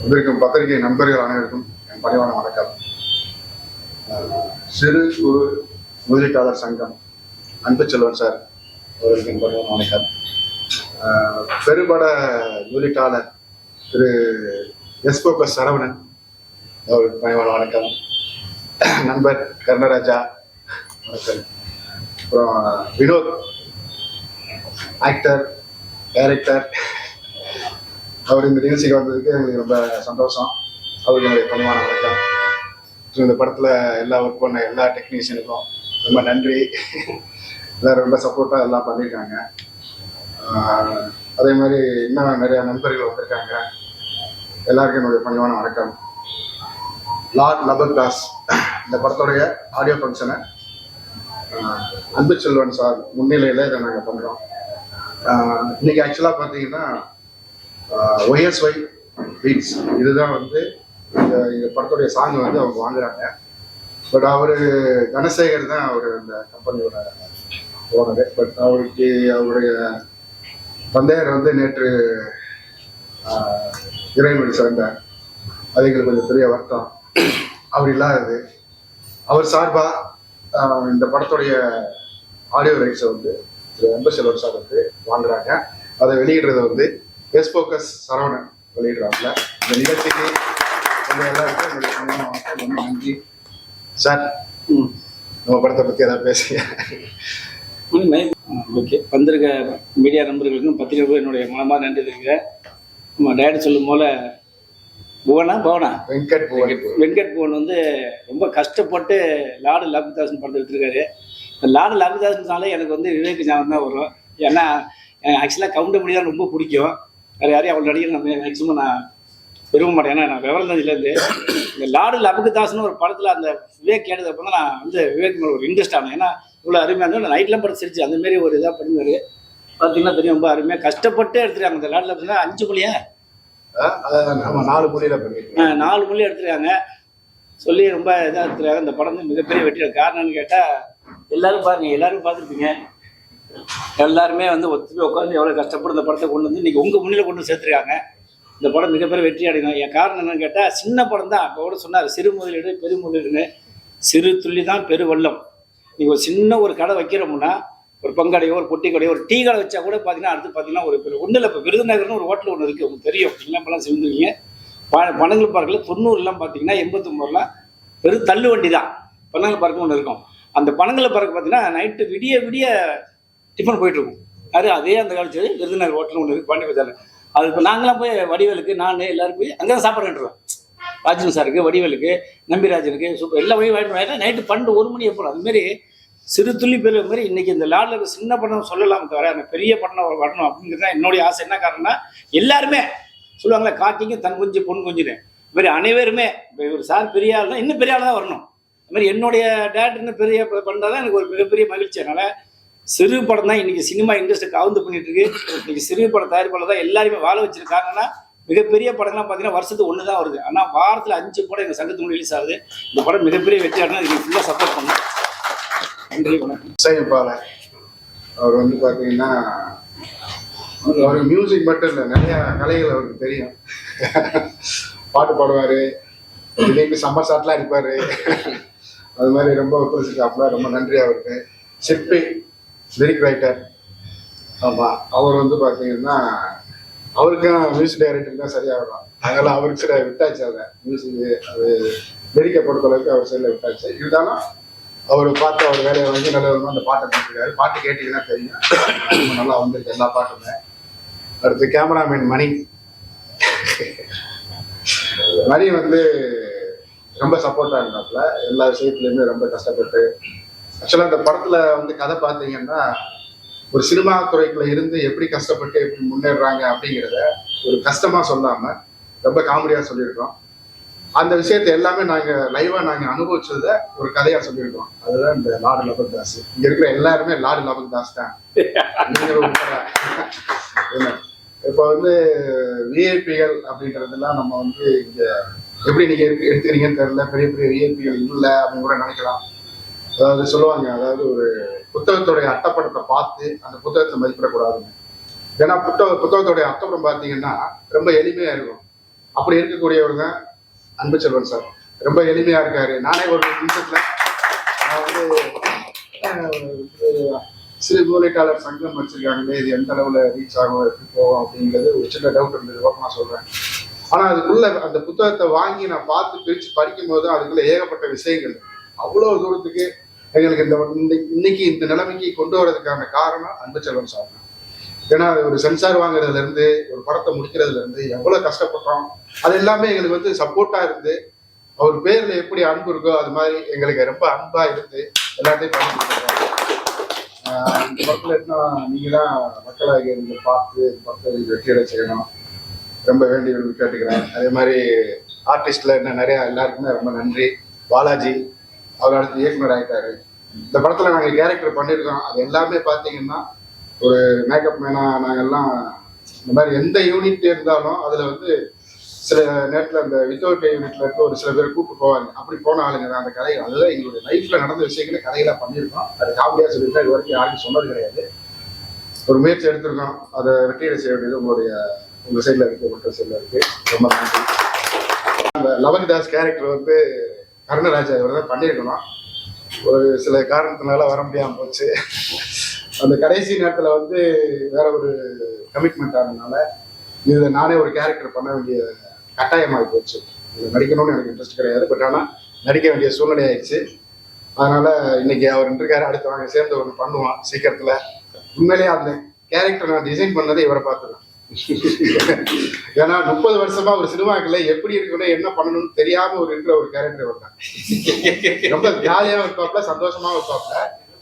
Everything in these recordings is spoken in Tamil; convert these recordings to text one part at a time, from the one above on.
வந்திருக்கும் பத்திரிகை நண்பர்கள் அனைவருக்கும் என் பணிவான வணக்கம். சிறு குறு முதலீட்டாளர் சங்கம் அன்பு செல்வன் சார் அவர்களுக்கு என் பணிவான வணக்கம். பெருபட முதலீட்டாளர் திரு எஸ்போக சரவணன் அவருக்கு பணிவான வணக்கம். நண்பர் கர்ணராஜா வணக்கம். அப்புறம் வினோத் ஆக்டர் டைரக்டர் அவர் இந்த நிகழ்ச்சிக்கு வந்ததுக்கு எங்களுக்கு ரொம்ப சந்தோஷம். அவருக்கு என்னுடைய பணிவான வணக்கம். ஸோ இந்த படத்தில் எல்லா ஒர்க் பண்ண எல்லா டெக்னீஷியனுக்கும் ரொம்ப நன்றி. எல்லாரும் ரொம்ப சப்போர்ட்டாக எல்லாம் பண்ணியிருக்காங்க அதே மாதிரி இன்னும் நிறையா நண்பர்கள் வந்திருக்காங்க. எல்லாருக்கும் என்னுடைய பணிவான வணக்கம். லார்ட் லபர் தாஸ் இந்த படத்துடைய ஆடியோ ஃபங்க்ஷனை அன்பு செல்வன் சார் முன்னிலையில் இதை நாங்கள் பண்ணுறோம் இன்னைக்கு ஆக்சுவலாக பார்த்தீங்கன்னா ஒய்எஸ்ஒய் பீட்ஸ் இதுதான் வந்து இந்த படத்துடைய சாங் வந்து அவங்க வாங்குறாங்க. பட் அவரு தனசேகர் தான் அவர் அந்த கம்பெனியோட ஓனர் பட் அவருக்கு அவருடைய தந்தையர் வந்து நேற்று ஆஹ், சேர்ந்தார் அது எங்களுக்கு கொஞ்சம் பெரிய வருத்தம். அவர் இல்லாதது. அவர் சார்பாக இந்த படத்துடைய ஆடியோ ரைட்ஸை வந்து திரு அன்பு சார் வந்து வாங்குறாங்க. அதை வெளியிடுறத வந்து எஸ்போக்கஸ் சரவணன் வெளியிடுறாப்புல. இந்த நிகழ்ச்சிக்கு உங்க எல்லாருக்கும் பணிவான வணக்கம். ரொம்ப நன்றி. சார் நம்ம படத்தை பத்தி ஏதாவது பேசுங்க. ஓகே. வந்திருக்க மீடியா நண்பர்களுக்கும் பத்திரிகைகளுக்கும் என்னுடைய மனமாக நன்றி தெரிவிக்கிறேன். நம்ம டேரக்டர் சொல்லும் போல புவனா பவனா? வெங்கட் புவன். வெங்கட் புவன். வந்து ரொம்ப கஷ்டப்பட்டு லாடு லாபிதாசன் படத்தை எடுத்திருக்காரு. இந்த லாடு லாபிதாசனாலே எனக்கு வந்து விவேக் ஞாபகம் தான் வரும். ஏன்னா ஆக்சுவலாக கவுண்டமணி தான் ரொம்ப பிடிக்கும். வேறு யாரையும் அவள் நடிகர் நம்ம மேக்ஸிமம் நான் விரும்ப மாட்டேன். ஏன்னா நான் விவரம் தெரிஞ்சிலேருந்து இந்த லாடு லபகுதாஸ்னு ஒரு படத்தில் அந்த விவேக் கேட்டது தான் நான் வந்து விவேக் மேலே ஒரு இன்ட்ரெஸ்ட் ஆனேன். ஏன்னா இவ்வளோ அருமையாக இருந்தது. நைட்லாம் படம் சிரிச்சு அந்த மாதிரி ஒரு இதாக பண்ணிவாரு பார்த்தீங்கன்னா தெரியும் ரொம்ப அருமையாக கஷ்டப்பட்டு எடுத்துருக்காங்க இந்த லாடு லபகுதா அஞ்சு மொழியா நாலு மொழியில நாலு மொழி எடுத்துருக்காங்க சொல்லி ரொம்ப இதாக எடுத்துருக்காங்க இந்த படம் வந்து மிகப்பெரிய வெற்றி காரணம்னு கேட்டால் எல்லாரும் பாருங்க எல்லாரும் பார்த்துருப்பீங்க. எல்லாருமே வந்து ஒத்துமை உட்காந்து எவ்வளோ கஷ்டப்பட்டு இந்த படத்தை கொண்டு வந்து இன்றைக்கி உங்கள் முன்னில் கொண்டு சேர்த்துருக்காங்க. இந்த படம் மிகப்பெரிய வெற்றி அடையணும். என் காரணம் என்னன்னு கேட்டால் சின்ன படம் தான் அப்போ கூட சொன்னார் சிறு முதலீடு பெரு முதலீடுன்னு. சிறு துள்ளி தான் பெரு வெள்ளம் நீங்கள் ஒரு சின்ன ஒரு கடை வைக்கிறோம்னா ஒரு பங்கடையோ ஒரு பொட்டி கடையோ ஒரு டீ கடை வச்சா கூட பார்த்தீங்கன்னா அடுத்து பார்த்தீங்கன்னா ஒரு ஒன்றும் இல்லை. இப்போ விருதுநகர்னு ஒரு ஹோட்டல் ஒன்று இருக்குது உங்களுக்கு தெரியும். நீங்களாம் இப்போலாம் சேர்ந்துருக்கீங்க ப பனங்கல் பார்க்கில் தொண்ணூறுலாம் பார்த்தீங்கன்னா எண்பத்தொம்பதுலாம் பெரும் தள்ளு வண்டி தான் பனங்கல் பார்க்கு ஒன்று இருக்கும். அந்த பனங்கல் பார்க்க பார்த்தீங்கன்னா நைட்டு விடிய விடிய டிஃபன் போயிட்டு இருக்கும் அது அதே அந்த காலத்து விருதுநகர் ஹோட்டல் ஒன்று இருக்குது பாண்டி பஜாரில். அது இப்போ நாங்களாம் போய் வடிவேலுக்கு நான் எல்லாரும் போய் அங்கே தான் சாப்பாடு கட்டுருவோம் ராஜன் சாருக்கு வடிவேலுக்கு நம்பிராஜனுக்கு சூப்பர் எல்லா வழியும் வாங்கிட்டு நைட்டு பன்னெண்டு ஒரு மணி எப்போ அதுமாரி சிறு துள்ளி பெரிய மாதிரி இன்னைக்கு இந்த லாட்ல இருக்க சின்ன படம் சொல்லலாம் தவிர அந்த பெரிய படம் வரணும் அப்படிங்கிறது தான் என்னுடைய ஆசை. என்ன காரணம்னா எல்லாருமே சொல்லுவாங்களே காட்டிங்க தன் குஞ்சு பொன் குஞ்சுன்னு. இது மாதிரி அனைவருமே இப்போ இவர் சார் பெரிய ஆள் தான் இன்னும் பெரிய ஆள் தான் வரணும். அது மாதிரி என்னுடைய டேட் இன்னும் பெரிய பண்ணால் தான் எனக்கு ஒரு மிகப்பெரிய மகிழ்ச்சி. அதனால சிறு படம் தான் இன்னைக்கு சினிமா இண்டஸ்ட்ரி கவுந்து பண்ணிட்டு இருக்கு இன்னைக்கு சிறு படம் தயாரிப்பாளர் தான் எல்லாருமே வாழ வச்சிருக்காங்கன்னா மிகப்பெரிய படங்கள்லாம் பார்த்தீங்கன்னா வருஷத்துக்கு ஒன்று தான் வருது. ஆனால் வாரத்தில் அஞ்சு படம் எங்கள் சங்கத்துக்கு ரிலீஸ் ஆகுது. இந்த படம் மிகப்பெரிய வெற்றி ஆகணும் இதுக்கு ஃபுல்லாக சப்போர்ட் பண்ணும் நன்றி வணக்கம். இசையமைப்பாளர் அவர் வந்து பார்த்தீங்கன்னா அவர் மியூசிக் மட்டும் இல்லை நிறையா கலைகள் அவருக்கு தெரியும். பாட்டு பாடுவார். திடீர்னு சம்மர் சாட்லாம் இருப்பார் அது மாதிரி ரொம்ப ஒத்துழைச்சிருக்காப்புல. ரொம்ப நன்றி அவருக்கு. சிற்பி லிரிக் ரைட்டர் ஆமாம் அவர் வந்து பார்த்தீங்கன்னா அவருக்கும் மியூசிக் டைரக்டர் தான் சரியாக வரும் அதனால அவருக்கு சில விட்டாச்சு அதை மியூசிக் அது லிரிக்கை பொறுத்தளவுக்கு அவர் சைடில் விட்டாச்சு. இருந்தாலும் அவர் பார்த்து அவர் வேலையை வந்து நல்ல விதமாக அந்த பாட்டை பண்ணிருக்காரு. பாட்டு கேட்டீங்கன்னா தெரியும். நல்லா வந்துருக்கு எல்லா பாட்டுமே. அடுத்து கேமராமேன் மணி. மணி வந்து ரொம்ப சப்போர்ட்டாக இருந்தாப்புல. எல்லா விஷயத்துலையுமே ரொம்ப கஷ்டப்பட்டு ஆக்சுவலாக இந்த படத்தில் வந்து கதை பார்த்தீங்கன்னா ஒரு சினிமா துறைக்குள்ள இருந்து எப்படி கஷ்டப்பட்டு எப்படி முன்னேறாங்க அப்படிங்கிறத ஒரு கஷ்டமாக சொல்லாமல் ரொம்ப காமெடியாக சொல்லியிருக்கோம் அந்த விஷயத்தை எல்லாமே நாங்கள் லைவாக நாங்கள் அனுபவிச்சதை ஒரு கதையாக சொல்லியிருக்கோம் அதுதான் இந்த லாடு லபக் தாஸ் இங்கே இருக்கிற எல்லாருமே லாடு லபக் தாஸ் தான் என்ன? இப்போ வந்து விஐபிகள் அப்படின்றதெல்லாம் நம்ம வந்து இங்கே எப்படி நீங்கள் எடுத்துக்கிறீங்கன்னு தெரியல. பெரிய பெரிய விஐபிகள் இல்லை அப்படின்னு கூட நினைக்கலாம். அதாவது சொல்லுவாங்க அதாவது ஒரு புத்தகத்துடைய அட்டப்படத்தை பார்த்து அந்த புத்தகத்தை மதிப்பிடக்கூடாதுன்னு ஏன்னா புத்தக புத்தகத்துடைய அட்டப்படம் பார்த்தீங்கன்னா ரொம்ப எளிமையா இருக்கும். அப்படி இருக்கக்கூடியவர் தான் அன்பு செல்வன் சார். ரொம்ப எளிமையா இருக்காரு. நானே ஒரு நிமிஷத்துல நான் வந்து சிறு முதலீட்டாளர் சங்கம் வச்சிருக்காங்களே இது எந்த அளவுல ரீச் ஆகும் எப்படி போகும் அப்படிங்கிறது ஒரு சின்ன டவுட் இருந்தது நான் சொல்றேன். ஆனா அதுக்குள்ள அந்த புத்தகத்தை வாங்கி நான் பார்த்து பிரிச்சு படிக்கும் போது அதுக்குள்ள ஏகப்பட்ட விஷயங்கள். அவ்வளவு தூரத்துக்கு எங்களுக்கு இந்த இன்னைக்கு- இந்த நிலைமைக்கு கொண்டு வரதுக்கான காரணம் அன்பு செல்வன் சார் ஏன்னா ஒரு சென்சார் வாங்குறதுல இருந்து ஒரு படத்தை முடிக்கிறதுல இருந்து எவ்வளவு கஷ்டப்பட்டோம் அது எல்லாமே எங்களுக்கு வந்து சப்போர்ட்டா இருந்து அவர் பேர்ல எப்படி அன்பு இருக்கோ அது மாதிரி எங்களுக்கு ரொம்ப அன்பா இருந்து எல்லாத்தையும் பண்ணி இந்த படத்துல இன்னும் நீங்க தான் மக்களாக இருந்து பார்த்து இந்த படத்தை வெற்றியடை செய்யணும். ரொம்ப வேண்டிய கேட்டுக்கிறேன். அதே மாதிரி ஆர்டிஸ்ட்ல என்ன நிறைய எல்லாருக்குமே ரொம்ப நன்றி. பாலாஜி அவர் அடுத்து இயக்குனர் ஆயிட்டாரு. இந்த படத்துல நாங்கள் கேரக்டர் பண்ணியிருக்கோம் அது எல்லாமே பார்த்தீங்கன்னா ஒரு மேக்கப் மேனா நாங்கள்லாம் இந்த மாதிரி எந்த யூனிட் இருந்தாலும் அதுல வந்து சில நேரத்தில் அந்த வித்தவுட் யூனிட்ல இருக்க ஒரு சில பேர் கூப்பிட்டு போவாங்க. அப்படி போன ஆளுங்க தான். அந்த கதை அதெல்லாம் எங்களுடைய லைஃப்ல நடந்த விஷயங்களை கதைகளாக பண்ணியிருக்கோம். அது காமெடியா சொல்லிட்டு இது வரைக்கும் யாருக்கும் சொன்னது கிடையாது. ஒரு முயற்சி எடுத்திருக்கோம். அதை வெற்றியடை செய்ய வேண்டியது உங்களுடைய உங்க சைட்ல இருக்கு உங்க சைட்ல இருக்கு. ரொம்ப நன்றி. அந்த லவன்தாஸ் கேரக்டர் வந்து கருணராஜா இவர் தான் பண்ணியிருக்கணும். ஒரு சில காரணத்தினால வர முடியாமல் போச்சு. அந்த கடைசி நேரத்தில் வந்து வேற ஒரு கமிட்மெண்ட் ஆனதுனால இதில் நானே ஒரு கேரக்டர் பண்ண வேண்டிய கட்டாயமாகி போச்சு. இது நடிக்கணும்னு எனக்கு இன்ட்ரெஸ்ட் கிடையாது. பட் ஆனால் நடிக்க வேண்டிய சூழ்நிலை ஆயிடுச்சு. அதனால இன்னைக்கு அவர் இருக்காரு அடுத்து நாங்க சேர்ந்து ஒன்று பண்ணுவான் சீக்கிரத்தில். உண்மையிலேயே அந்த கேரக்டர் நான் டிசைன் பண்ணதே இவரை பார்த்துருவேன் ஏன்னா முப்பது வருஷமா ஒரு சினிமாக்குள்ள எப்படி இருக்கணும் என்ன பண்ணணும்னு தெரியாம ஒரு இருக்கிற ஒரு கேரக்டர் வந்தாங்க ரொம்ப ஜாலியாக இருப்பாப்ல சந்தோஷமா இருப்பாப்ல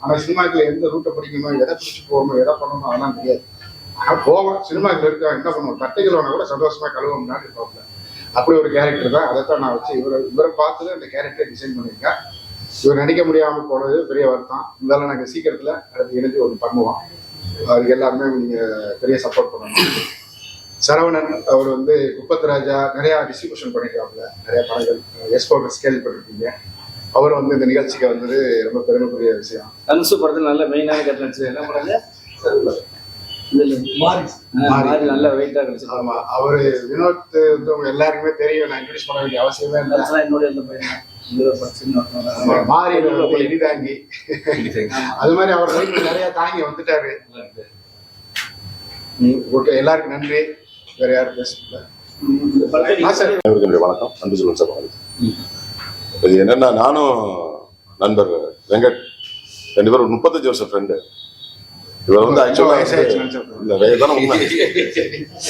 ஆனா சினிமாக்குள்ள எந்த ரூட்டை பிடிக்கணும் எதை பிடிச்சி போகணும் எதை பண்ணணும் அதெல்லாம் தெரியாது. ஆனா போவோம். சினிமாக்குள்ள இருக்கா என்ன பண்ணுவோம்? தட்டைகளோட கூட சந்தோஷமா கழுவோம்னா இருப்பாப்ல அப்படி ஒரு கேரக்டர் தான். அதைத்தான் நான் வச்சு இவரை இவரை பார்த்து அந்த கேரக்டரை டிசைன் பண்ணியிருக்கேன். இவர் நடிக்க முடியாம போனது பெரிய வருத்தம். இருந்தாலும் நாங்கள் சீக்கிரத்துல அடுத்து இணைஞ்சு ஒன்று பண்ணுவோம். அவருக்கு எல்லாருமே நீங்க பெரிய சப்போர்ட் பண்ணணும். சரவணன் அவர் வந்து குப்பத்து ராஜா நிறைய டிஸ்ட்ரிபியூஷன் பண்ணிருக்காப்புல நிறைய படங்கள். எஸ்போர்ட் ஸ்கேல் பண்ணிருக்கீங்க. அவர் வந்து இந்த நிகழ்ச்சிக்கு வந்தது ரொம்ப பெருமைக்குரிய விஷயம். தனுசு படத்துல நல்ல மெயினான கட்டு நடிச்சது என்ன. மாதிரி நல்ல வெயிட்டா கிடைச்சது ஆமா. அவரு வினோத் வந்து உங்க எல்லாருக்குமே தெரியும். நான் இன்ட்ரடியூஸ் பண்ண வேண்டிய அவசியமே இல்லை. என்னுடைய இந்த பையன். மாறி இடிதாங்கி அது மாதிரி அவர் நிறைய தாங்கி வந்துட்டாரு. ஓகே. எல்லாருக்கும் நன்றி. வேற யாரும் பேசல. வணக்கம். அன்பு செல்வன் சார். இது என்னன்னா நானும் நண்பர் வெங்கட். ரெண்டு பேரும் முப்பத்தஞ்சு வருஷம் ஃப்ரெண்டு இவர் வந்து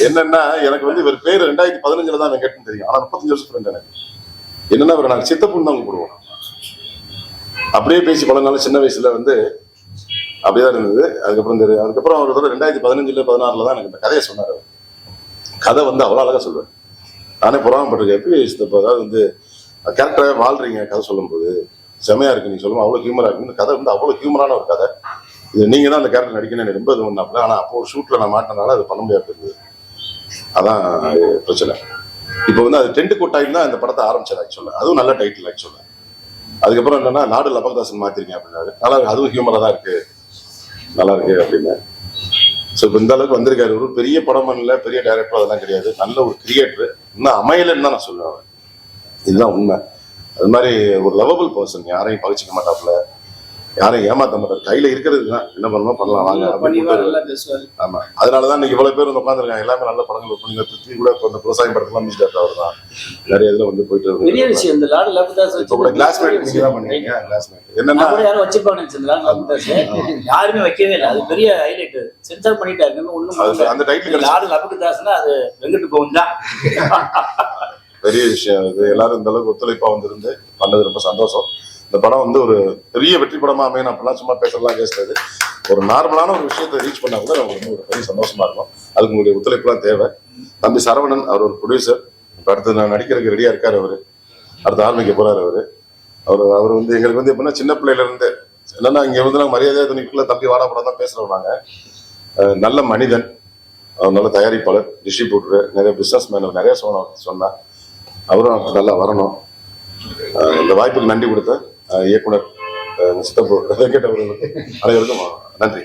என்னன்னா எனக்கு வந்து இவர் பேர் ரெண்டாயிரத்தி பதினஞ்சுல தான் வெங்கட்னு தெரியும். ஆனா முப்பத்தஞ்சு வருஷம் ஃப்ரெண்ட் எனக்கு. என்னன்னா இவர் நாங்கள் சித்தப்புன்னு தான் கூப்பிடுவோம் அப்படியே பேசி பழங்காலம் சின்ன வயசுல வந்து அப்படியே இருந்தது. அதுக்கப்புறம் தெரியும் அதுக்கப்புறம் அவர் ரெண்டாயிரத்தி பதினஞ்சுல பதினாறுல தான் எனக்கு இந்த கதையை சொன்னார் அவர். கதை வந்து அவ்வளோ அழகாக சொல்லுவேன். நானே புறாமப்பட்டிருக்கேன் எப்படி சித்தப்பா அதாவது வந்து கேரக்டராக வாழ்றீங்க கதை சொல்லும்போது செமையா இருக்கு நீங்கள் சொல்லுவோம் அவ்வளோ ஹியூமராக இருக்கு. இந்த கதை வந்து அவ்வளோ ஹியூமரான ஒரு கதை. இது நீங்கள் தான் அந்த கேரக்டர் நடிக்கணும் எனக்கு ரொம்ப இது பண்ணாப்புல ஆனால் அப்போ ஒரு ஷூட்டில் நான் மாட்டினால அது பண்ண முடியாது இருந்தது அதான் பிரச்சனை. இப்போ வந்து அது டென்ட் கொட்டாயில் தான் இந்த படத்தை ஆரம்பிச்சார் ஆக்சுவலாக அதுவும் நல்ல டைட்டில் ஆக்சுவலாக அதுக்கப்புறம் என்னன்னா நாடு லபகதாசன் மாத்திருக்கேன் அப்படின்னாரு. நல்லா இருக்கு. அதுவும் ஹியூமரா தான் இருக்கு. நல்லா இருக்கு அப்படின்னு ஸோ இப்போ இந்த அளவுக்கு வந்திருக்காரு. ஒரு பெரிய படம் இல்லை பெரிய டைரக்டர் அதெல்லாம் கிடையாது. நல்ல ஒரு கிரியேட்டர் இன்னும் அமையலன்னு தான் நான் சொல்லுவேன். இதுதான் உண்மை. அது மாதிரி ஒரு லவபிள் பர்சன் யாரையும் பகிச்சிக்க மாட்டாப்புல. யாரையும் ஏமாத்த மாட்டார். கையில இருக்கிறது தான் என்ன பண்ணணும் பண்ணலாம். வாங்க. ஆமா. அதனாலதான் இன்னைக்கு இவ்வளவு பேர் வந்து உட்காந்துருக்காங்க எல்லாமே நல்ல படங்கள் பண்ணி பிருத்வி கூட இப்போ இந்த விவசாயம் படத்துல மிஸ்டர் அவர் தான். நிறைய இதுல வந்து போயிட்டு பெரிய இருக்கு இப்போ கூட கிளாஸ்மேட் நீங்க தான் பண்ணீங்க. கிளாஸ்மேட் என்னன்னா யாரும் வச்சிருப்பாங்க யாருமே வைக்கவே இல்லை. அது பெரிய ஹைலைட் சென்சார் பண்ணிட்டாரு. அது ஒண்ணும் அந்த டைட்டில் கிடைச்ச லாடு லபுதாஸ்னா அது வெங்கட் கோவன் தான். பெரிய விஷயம். இது எல்லாரும் இந்த அளவுக்கு ஒத்துழைப்பா வந்திருந்து பண்ணது ரொம்ப சந்தோஷம். இந்த படம் வந்து ஒரு பெரிய வெற்றி படமா அமையணும் அப்படிலாம் சும்மா பேசலாம் பேசுறது ஒரு நார்மலான ஒரு விஷயத்தை ரீச் பண்ணா கூட நமக்கு வந்து ஒரு பெரிய சந்தோஷமா இருக்கும். அதுக்கு உங்களுடைய ஒத்துழைப்புலாம் தேவை. தம்பி சரவணன் அவர் ஒரு ப்ரொடியூசர் இப்போ அடுத்து நான் நடிக்கிறதுக்கு ரெடியா இருக்காரு அவரு. அடுத்து ஆரம்பிக்க போறாரு அவரு. அவர் அவர் வந்து எங்களுக்கு வந்து எப்படின்னா சின்ன பிள்ளையில இருந்து என்னன்னா இங்க வந்து நாங்கள் மரியாதையா துணிக்குள்ள தம்பி வாடா படம் தான் பேசுறோம் நாங்க. நல்ல மனிதன். அவர் நல்ல தயாரிப்பாளர் டிஸ்ட்ரிபியூட்டர் நிறைய பிசினஸ் மேன் நிறைய சொன்ன சொன்னா அவரும் நல்லா வரணும். இந்த வாய்ப்புக்கு நன்றி கொடுத்தேன் இயக்குனர் அஹ் சித்தப்பு வெங்கட் அனைவருக்கும் நன்றி.